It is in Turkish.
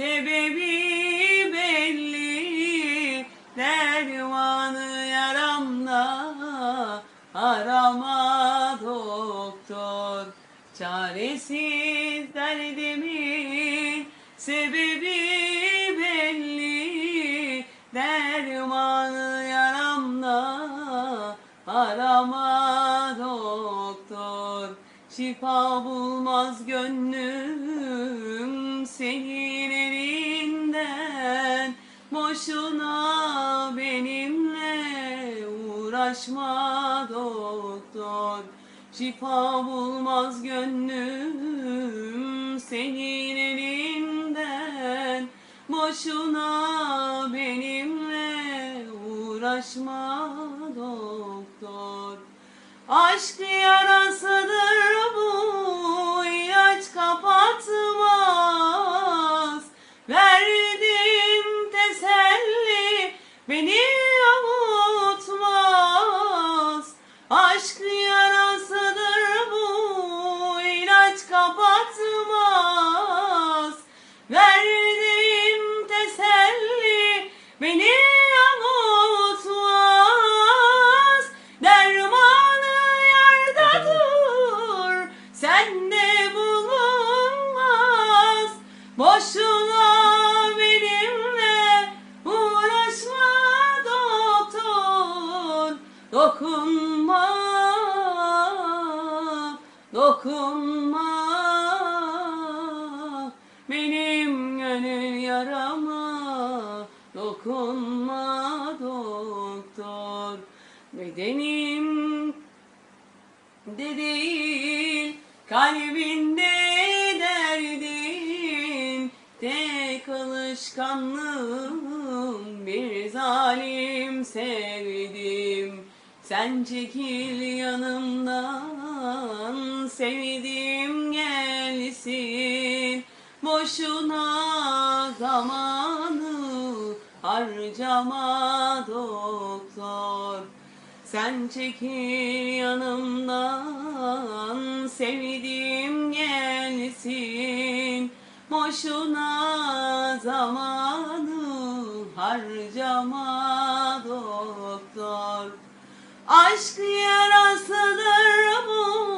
sebebi belli Dermanı yaramda arama doktor. Çaresiz derdimin sebebi belli Dermanı yaramda arama doktor. Şifa bulmaz gönlüm senin elinden Boşuna benimle uğraşma doktor. Şifa bulmaz gönlüm senin elinden Boşuna benimle uğraşma doktor. Aşk yarasıdır ilaç kapatmaz. Verdim teselli beni avutmaz Dermanı yardadır sende bulunmaz. Boşuna benimle uğraşma Dokunma, dokunma doktor Bedenim de değil kalbinde derdin. Tek alışkanlığım bir zalim sevdim. Sen çekil yanımdan sevdim gelsin. Boşuna zamanı harcama doktor sen çekil yanımdan sevdiğim gelsin. Boşuna zamanı harcama doktor. Aşk yarasıdır bu